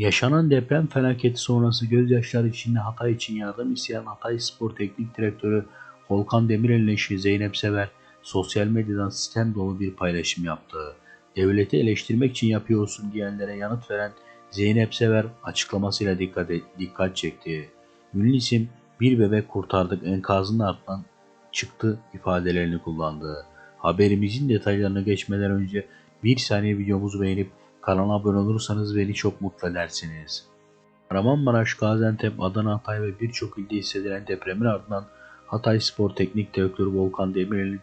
Yaşanan deprem felaketi sonrası gözyaşları içinde Hatay için yardım isteyen Hatay Spor Teknik Direktörü Volkan Demirel'in eşi Zeynep Sever sosyal medyadan sistem dolu bir paylaşım yaptı. Devleti eleştirmek için yapıyorsun diyenlere yanıt veren Zeynep Sever açıklamasıyla dikkat, dikkat çekti. Ünlü isim bir bebek kurtardık enkazın ardından çıktı ifadelerini kullandı. Haberimizin detaylarına geçmeden önce bir saniye videomuzu beğenip kanala abone olursanız beni çok mutlu edersiniz. Kahramanmaraş, Gaziantep, Adana, Hatay ve birçok ilde hissedilen depremin ardından Hatay Spor Teknik Direktörü Volkan Demirel'in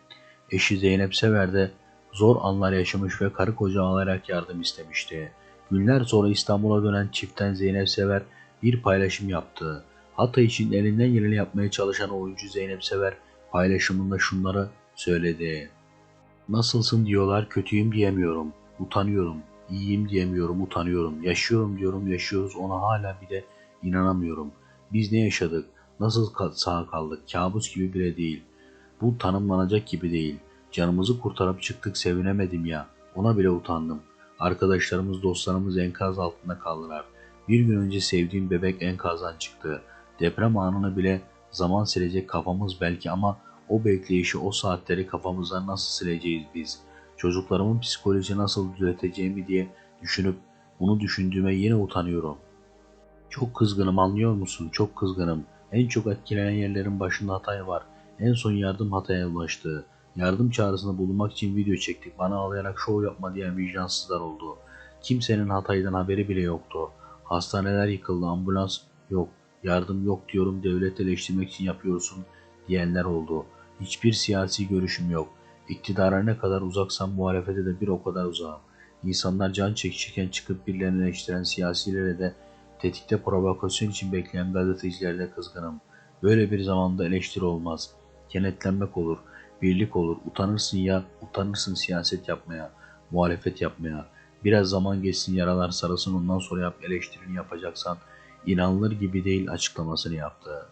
eşi Zeynep Sever de zor anlar yaşamış ve karı koca ağlayarak yardım istemişti. Günler sonra İstanbul'a dönen çiftten Zeynep Sever bir paylaşım yaptı. Hatay için elinden geleni yapmaya çalışan oyuncu Zeynep Sever paylaşımında şunları söyledi. Nasılsın diyorlar kötüyüm diyemiyorum. Utanıyorum. İyiyim diyemiyorum utanıyorum. Yaşıyorum diyorum yaşıyoruz ona hala bir de inanamıyorum. Biz ne yaşadık? Nasıl sağ kaldık? Kabus gibi bile değil. Bu tanımlanacak gibi değil. Canımızı kurtarıp çıktık sevinemedim ya. Ona bile utandım. Arkadaşlarımız dostlarımız enkaz altında kaldılar. Bir gün önce sevdiğim bebek enkazdan çıktı. Deprem anını bile zaman silecek kafamız belki ama o bekleyişi o saatleri kafamızdan nasıl sileceğiz biz? Çocuklarımın psikoloji nasıl düzelteceğimi diye düşünüp bunu düşündüğüme yine utanıyorum. Çok kızgınım anlıyor musun? Çok kızgınım. En çok etkilenen yerlerin başında Hatay var. En son yardım Hatay'a ulaştı. Yardım çağrısında bulunmak için video çektik. Bana ağlayarak şov yapma diyen vicdansızlar oldu. Kimsenin Hatay'dan haberi bile yoktu. Hastaneler yıkıldı, ambulans yok, yardım yok diyorum devlet eleştirmek için yapıyorsun diyenler oldu. Hiçbir siyasi görüşüm yok. İktidara ne kadar uzaksam muhalefete de bir o kadar uzağım. İnsanlar can çekişirken çıkıp birilerini eleştiren siyasilere de tetikte provokasyon için bekleyen gazetecilere de kızgınım. Böyle bir zamanda eleştiri olmaz. Kenetlenmek olur, birlik olur. Utanırsın ya, utanırsın siyaset yapmaya, muhalefet yapmaya. Biraz zaman geçsin yaralar sarılsın ondan sonra yap eleştirini yapacaksan inanılır gibi değil açıklamasını yaptı.